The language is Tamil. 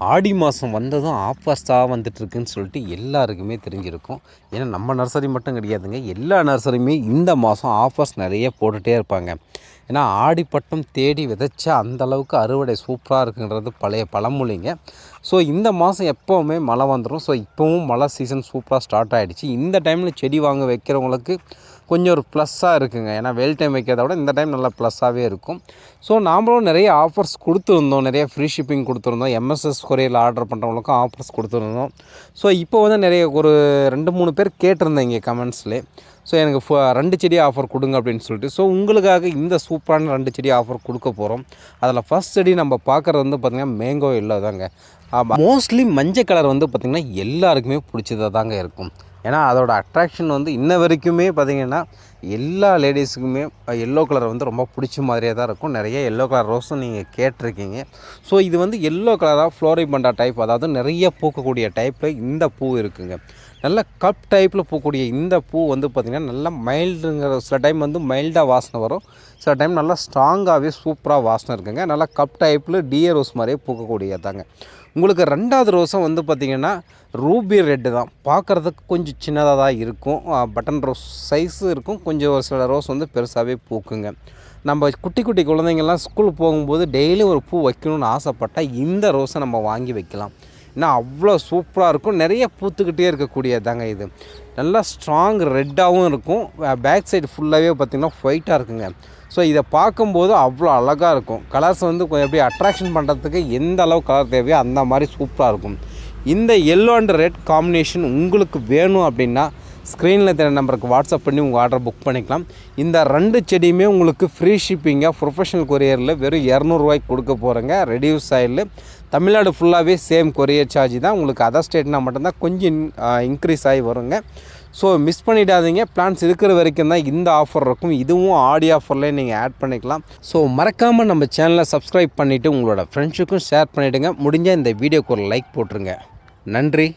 ஆடி மாதம் வந்ததும் ஆஃபர்ஸாக வந்துட்டுருக்குன்னு சொல்லிட்டு எல்லாருக்குமே தெரிஞ்சிருக்கும். ஏன்னா நம்ம நர்சரி மட்டும் கிடையாதுங்க. எல்லா நர்சரியுமே இந்த மாதம் ஆஃபர்ஸ் நிறைய போட்டுகிட்டே இருப்பாங்க. ஏன்னா ஆடிப்பட்டம் தேடி விதைச்சா அந்த அளவுக்கு அறுவடை சூப்பராக இருக்குன்றது பழைய பழமொழிங்க. ஸோ இந்த மாதம் எப்போவுமே மழை வந்துடும் ஸோ இப்போவும் மழை சீசன் சூப்பராக ஸ்டார்ட் ஆகிடுச்சு இந்த டைமில் செடி வாங்க வைக்கிறவங்களுக்கு கொஞ்சம் ஒரு ப்ளஸ்ஸாக இருக்குங்க. ஏன்னா வெயில் டைம் வைக்கிறத விட இந்த டைம் நல்லா ப்ளஸ்ஸாகவே இருக்கும். ஸோ நாமளும் நிறைய ஆஃபர்ஸ் கொடுத்துருந்தோம். நிறைய ஃப்ரீ ஷிப்பிங் கொடுத்துருந்தோம். எம்எஸ்எஸ் கொரியரில் ஆர்டர் பண்ணுறவங்களுக்கும் ஆஃபர்ஸ் கொடுத்துருந்தோம். ஸோ இப்போ வந்து நிறைய ஒரு ரெண்டு மூணு பேர் கேட்டிருந்தீங்க கமெண்ட்ஸ்லேயே ஸோ எனக்கு ரெண்டு செடி ஆஃபர் கொடுங்க அப்படின்னு சொல்லிட்டு. ஸோ உங்களுக்காக இந்த சூப்பரான ரெண்டு செடி ஆஃபர் கொடுக்க போகிறோம் அதில் ஃபர்ஸ்ட் செடி நம்ம பார்க்குறது வந்து பார்த்திங்கன்னா மேங்கோ இல்லை தாங்க மோஸ்ட்லி மஞ்சள் கலர் வந்து பார்த்திங்கன்னா எல்லாருக்குமே பிடிச்சதாக தாங்க இருக்கும். ஏன்னா அதோட அட்ராக்ஷன் வந்து இன்ன வரைக்குமே பார்த்திங்கன்னா எல்லா லேடிஸுக்குமே எல்லோ கலர் வந்து ரொம்ப பிடிச்ச மாதிரியே தான் இருக்கும். நிறைய எல்லோ கலர் ரோஸும் நீங்கள் கேட்டிருக்கீங்க. ஸோ இது வந்து எல்லோ கலராக ஃப்ளோரிபண்டா டைப் அதாவது நிறைய பூக்கக்கூடிய டைப்பில் இந்த பூ இருக்குங்க. நல்ல கப் டைப்பில் பூக்கக்கூடிய இந்த பூ வந்து பார்த்திங்கன்னா நல்லா மைல்டுங்கிற சில டைம் வந்து மைல்டாக வாசனை வரும். சில டைம் நல்லா ஸ்ட்ராங்காகவே சூப்பராக வாசனை இருக்குங்க. நல்லா கப் டைப்பில் டிஏ ரோஸ் மாதிரியே பூக்கக்கூடியதாங்க. உங்களுக்கு ரெண்டாவது ரோஸும் வந்து பார்த்திங்கன்னா ரூபி ரெட்டு தான். பார்க்குறதுக்கு கொஞ்சம் சின்னதாக தான் இருக்கும். பட்டன் ரோஸ் சைஸும் இருக்கும். கொஞ்சம் ஒரு சில ரோஸ் வந்து பெருசாகவே பூக்குங்க. நம்ம குட்டி குட்டி குழந்தைங்கள்லாம் ஸ்கூல் போகும்போது டெய்லி ஒரு பூ வைக்கணும்னு ஆசைப்பட்டால் இந்த ரோஸை நம்ம வாங்கி வைக்கலாம். ஏன்னா அவ்வளோ சூப்பராக இருக்கும். நிறைய பூத்துக்கிட்டே இருக்கக்கூடியதாங்க இது. நல்லா ஸ்ட்ராங் ரெட்டாகவும் இருக்கும். பேக் சைடு ஃபுல்லாகவே பார்த்திங்கன்னா ஒயிட்டாக இருக்குங்க. ஸோ இதை பார்க்கும்போது அவ்வளோ அழகாக இருக்கும். கலர்ஸ் வந்து கொஞ்சம் எப்படி அட்ராக்ஷன் பண்ணுறதுக்கு எந்த அளவு கலர் தேவையோ அந்த மாதிரி சூப்பராக இருக்கும். இந்த எல்லோ அண்ட் ரெட் காம்பினேஷன் உங்களுக்கு வேணும் அப்படின்னா ஸ்க்ரீனில் தெரிய நம்பருக்கு வாட்ஸ்அப் பண்ணி உங்கள் ஆர்டர் புக் பண்ணிக்கலாம். இந்த ரெண்டு செடியுமே உங்களுக்கு ஃப்ரீ ஷிப்பிங்காக ப்ரொஃபஷனல் கொரியரில் வெறும் இரநூறுவாய்க்கு கொடுக்க போகிறேங்க ரெடியூஸ் ஆயில் தமிழ்நாடு ஃபுல்லாகவே சேம் கொரியர் சார்ஜ் தான். உங்களுக்கு அதர் ஸ்டேட்னா மட்டும்தான் கொஞ்சம் இன்க்ரீஸ் ஆகி வருங்க. ஸோ மிஸ் பண்ணிடாதீங்க. பிளான்ஸ் இருக்கிற வரைக்கும் தான் இந்த ஆஃபர் இருக்கும். இதுவும் ஆடி ஆஃபர்லேயே நீங்கள் ஆட் பண்ணிக்கலாம். ஸோ மறக்காமல் நம்ம சேனலை சப்ஸ்கிரைப் பண்ணிவிட்டு உங்களோட ஃப்ரெண்ட்ஸுக்கும் ஷேர் பண்ணிவிடுங்க முடிஞ்சால் இந்த வீடியோக்கு ஒரு லைக் போட்டுருங்க. நன்றி.